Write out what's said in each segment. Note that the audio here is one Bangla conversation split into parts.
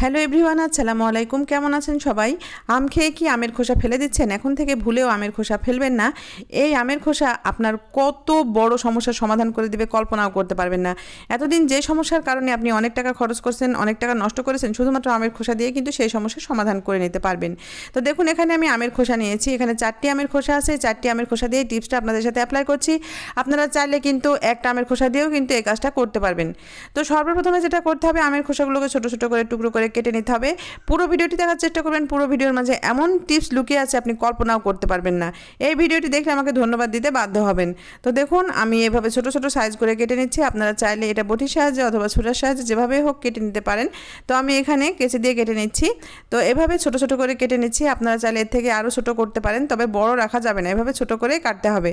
হ্যালো এভরিওয়ান, আসসালামু আলাইকুম। কেমন আছেন সবাই? আম খেয়ে কি আমের খোসা ফেলে দিচ্ছেন? এখন থেকে ভুলেও আমের খোসা ফেলবেন না। এই আমের খোসা আপনার কত বড় সমস্যার সমাধান করে দেবে কল্পনাও করতে পারবেন না। এতদিন যে সমস্যার কারণে আপনি অনেক টাকা খরচ করছেন, অনেক টাকা নষ্ট করেছেন, শুধুমাত্র আমের খোসা দিয়ে কিন্তু সেই সমস্যার সমাধান করে নিতে পারবেন। তো দেখুন, এখানে আমি আমের খোসা নিয়েছি। এখানে চারটি আমের খোসা আছে। চারটি আমের খোসা দিয়ে টিপসটা আপনাদের সাথে অ্যাপ্লাই করছি। আপনারা চাইলে কিন্তু একটা আমের খোসা দিয়েও কিন্তু এই কাজটা করতে পারবেন। তো সর্বপ্রথমে যেটা করতে হবে, আমের খোসাগুলোকে ছোটো ছোটো করে টুকরো করে কেটে নিতে হবে। পুরো ভিডিওটি দেখার চেষ্টা করবেন। পুরো ভিডিওর মাঝে এমন টিপস লুকিয়ে আছে আপনি কল্পনাও করতে পারবেন না। এই ভিডিওটি দেখলে আমাকে ধন্যবাদ দিতে বাধ্য হবেন। তো দেখুন, আমি এভাবে ছোট ছোট সাইজ করে কেটে নিচ্ছি। আপনারা চাইলে এটা বটির সাহায্যে অথবা ছুটার সাহায্যে যেভাবে হোক কেটে নিতে পারেন। তো আমি এখানে কেচে দিয়ে কেটে নিচ্ছি। তো এভাবে ছোট ছোট করে কেটে নিচ্ছি। আপনারা চাইলে এর থেকে আরও ছোট করতে পারেন, তবে বড় রাখা যাবে না। এভাবে ছোট করে কাটতে হবে।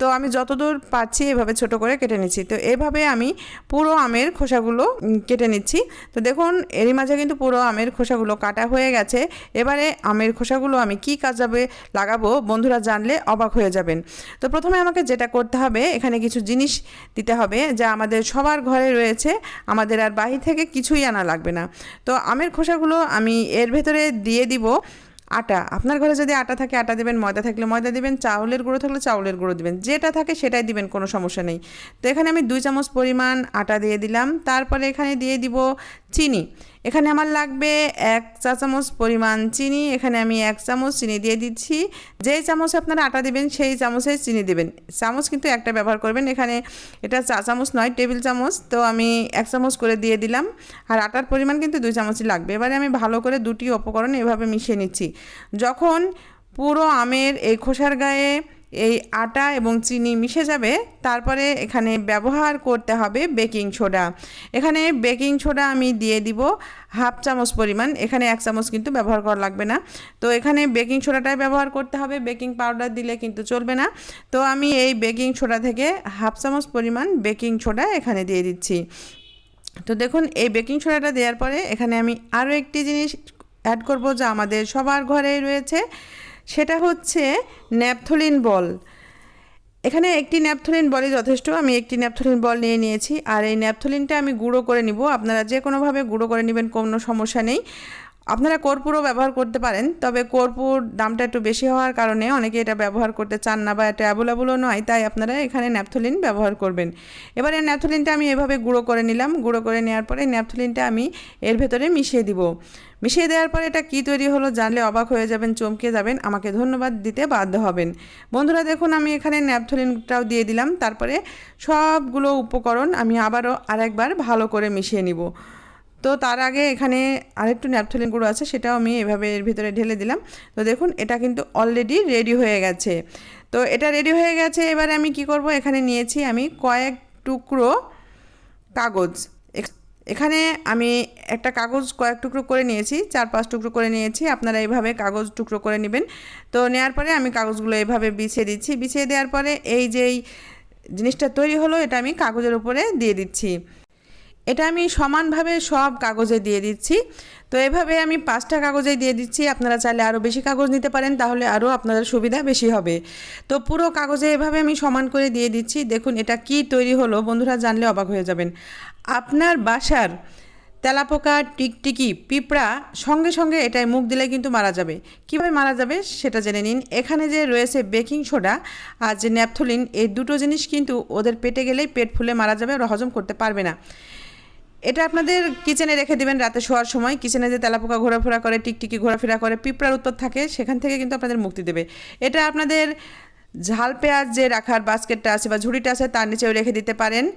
তো আমি যতদূর পাচ্ছি এভাবে ছোট করে কেটে নিচ্ছি। তো এভাবে আমি পুরো আমের খোসাগুলো কেটে নিচ্ছি। তো দেখুন, এরই মাঝে কিন্তু পুরো আমের খোসাগুলো কাটা হয়ে গেছে। এবারে আমের খোসাগুলো আমি কি কাজাবে লাগাবো বন্ধুরা জানলে অবাক হয়ে যাবেন। তো প্রথমে আমাকে যেটা করতে হবে, এখানে কিছু জিনিস দিতে হবে যা আমাদের সবার ঘরে রয়েছে, আমাদের আর বাহির থেকে কিছুই আনা লাগবে না। তো আমের খোসাগুলো আমি এর ভেতরে দিয়ে দিব। আটা। আপনার ঘরে যদি আটা থাকে, আটা দেবেন, ময়দা থাকলে ময়দা দেবেন, চাউলের গুঁড়ো থাকলে চাউলের গুঁড়ো দেবেন। যেটা থাকে সেটাই দিবেন, কোনো সমস্যা নেই। তো এখানে আমি দুই চামচ পরিমাণ আটা দিয়ে দিলাম। তারপরে এখানে দিয়ে দিব চিনি। এখানে আমার লাগবে এক চা চামচ পরিমাণ চিনি। এখানে আমি এক চামচ চিনি দিয়ে দিচ্ছি। যেই চামচে আপনারা আটা দিবেন, সেই চামচে চিনি দেবেন। চামচ কিন্তু একটা ব্যবহার করবেন। এখানে এটা চা চামচ নয়, টেবিল চামচ। তো আমি এক চামচ করে দিয়ে দিলাম। আর আটার পরিমাণ কিন্তু দুই চামচই লাগবে। এবারে আমি ভালো করে দুটি উপকরণ এভাবে মিশিয়ে নিচ্ছি। যখন পুরো আমের এই খোসার গায়ে এই আটা এবং চিনি মিশে যাবে, তারপরে এখানে ব্যবহার করতে হবে বেকিং সোডা। এখানে বেকিং সোডা আমি দিয়ে দিব হাফ চামচ পরিমাণ। এখানে এক চামচ কিন্তু ব্যবহার করা লাগবে না। তো এখানে বেকিং সোডাটাই ব্যবহার করতে হবে। বেকিং পাউডার দিলে কিন্তু চলবে না। তো আমি এই বেকিং সোডা থেকে হাফ চামচ পরিমাণ বেকিং সোডা এখানে দিয়ে দিচ্ছি। তো দেখুন, এই বেকিং সোডাটা দেওয়ার পরে এখানে আমি আরও একটি জিনিস অ্যাড করব যা আমাদের সবার ঘরেই রয়েছে। সেটা হচ্ছে ন্যাপথলিন বল। এখানে একটি ন্যাপথলিন বলই যথেষ্ট, আমি একটি ন্যাপথলিন বল নিয়ে নিয়েছি। আর এই ন্যাপথলিনটা আমি গুঁড়ো করে নিব। আপনারা যে কোনোভাবে গুঁড়ো করে নেবেন, কোনো সমস্যা নেই। আপনারা কর্পূরও ব্যবহার করতে পারেন, তবে কর্পূর দামটা একটু বেশি হওয়ার কারণে অনেকে এটা ব্যবহার করতে চান না বা এটা অ্যাভেলেবলও নয়, তাই আপনারা এখানে ন্যাপথলিন ব্যবহার করবেন। এবারে ন্যাপথলিনটা আমি এভাবে গুঁড়ো করে নিলাম, গুঁড়ো করে নেওয়ার পরে ন্যাপথলিনটা আমি এর ভেতরে মিশিয়ে দিব। মিশিয়ে দেওয়ার পরে এটা কী তৈরি হলো জানলে অবাক হয়ে যাবেন, চমকে যাবেন, আমাকে ধন্যবাদ দিতে বাধ্য হবেন। বন্ধুরা, দেখুন আমি এখানে ন্যাপথলিনটাও দিয়ে দিলাম, তারপরে সবগুলো উপকরণ আমি আবারও আরেকবার ভালো করে মিশিয়ে নিব। তো তার আগে এখানে আরেকটু ন্যাপথলিন গুঁড়ো আছে, সেটাও আমি এভাবে এর ভিতরে ঢেলে দিলাম। তো দেখুন, এটা কিন্তু অলরেডি রেডি হয়ে গেছে। তো এটা রেডি হয়ে গেছে, এবারে আমি কি করব? এখানে নিয়েছি আমি কয়েক টুকরো কাগজ। এখ- এখানে আমি একটা কাগজ কয়েক টুকরো করে নিয়েছি, চার পাঁচ টুকরো করে নিয়েছি, আপনারা এইভাবে কাগজ টুকরো করে নেবেন। তো নেওয়ার পরে আমি কাগজগুলো এইভাবে বিছিয়ে দিচ্ছি। বিছিয়ে দেওয়ার পরে এই যেই জিনিসটা তৈরি হলো, এটা আমি কাগজের উপরে দিয়ে দিচ্ছি। এটা আমি সমানভাবে সব কাগজে দিয়ে দিচ্ছি। তো এভাবে আমি পাঁচটা কাগজে দিয়ে দিচ্ছি। আপনারা চাইলে আরও বেশি কাগজ নিতে পারেন, তাহলে আরও আপনাদের সুবিধা বেশি হবে। তো পুরো কাগজে এভাবে আমি সমান করে দিয়ে দিচ্ছি। দেখুন এটা কি তৈরি হলো, বন্ধুরা জানলে অবাক হয়ে যাবেন। আপনার বাসার তেলাপোকা, টিকটিকি, পিঁপড়া সঙ্গে সঙ্গে এটায় মুখ দিলে কিন্তু মারা যাবে। কীভাবে মারা যাবে সেটা জেনে নিন। এখানে যে রয়েছে বেকিং সোডা আর যে ন্যাপথলিন, এই দুটো জিনিস কিন্তু ওদের পেটে গেলেই পেট ফুলে মারা যাবে ওরা হজম করতে পারবে না। এটা আপনাদের কিচেনে রেখে দিবেন রাতে শোয়ার সময়। কিচেনে যে তেলাপোকা ঘোরাফেরা করে, টিকটিকি ঘোরাফেরা করে, পিঁপড়ার উৎপাত থাকে, সেখান থেকে কিন্তু আপনাদের মুক্তি দেবে। এটা আপনাদের ঝাল পেঁয়াজ যে রাখার বাস্কেটটা আছে বা ঝুড়িটা আছে, তার নিচেও রেখে দিতে পারেন।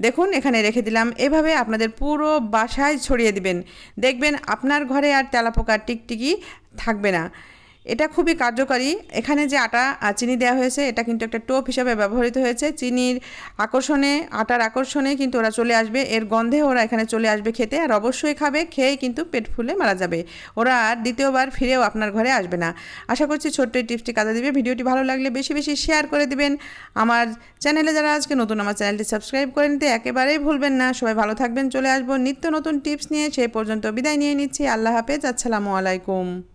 দেখুন, এখানে রেখে দিলাম। এভাবে আপনাদের পুরো বাসায় ছড়িয়ে দিবেন। দেখবেন আপনার ঘরে আর তেলাপোকা টিকটিকি থাকবে না। এটা খুবই কার্যকারী। এখানে যে আটা চিনি দেওয়া হয়েছে, এটা কিন্তু একটা টোপ হিসাবে ব্যবহৃত হয়েছে। চিনির আকর্ষণে, আটার আকর্ষণে কিন্তু ওরা চলে আসবে। এর গন্ধে ওরা এখানে চলে আসবে খেতে আর অবশ্যই খাবে, খেয়েই কিন্তু পেট ফুলে মারা যাবে। ওরা আর দ্বিতীয়বার ফিরেও আপনার ঘরে আসবে না। আশা করছি ছোট্ট এই টিপসটি কাজে দিবে। ভিডিওটি ভালো লাগলে বেশি বেশি শেয়ার করে দিবেন। আমার চ্যানেলে যারা আজকে নতুন, আমার চ্যানেলটি সাবস্ক্রাইব করে নিতে একেবারেই ভুলবেন না। সবাই ভালো থাকবেন, চলে আসব নিত্য নতুন টিপস নিয়ে। সেই পর্যন্ত বিদায় নিয়ে নিচ্ছি। আল্লাহ হাফেজ। আসসালামু আলাইকুম।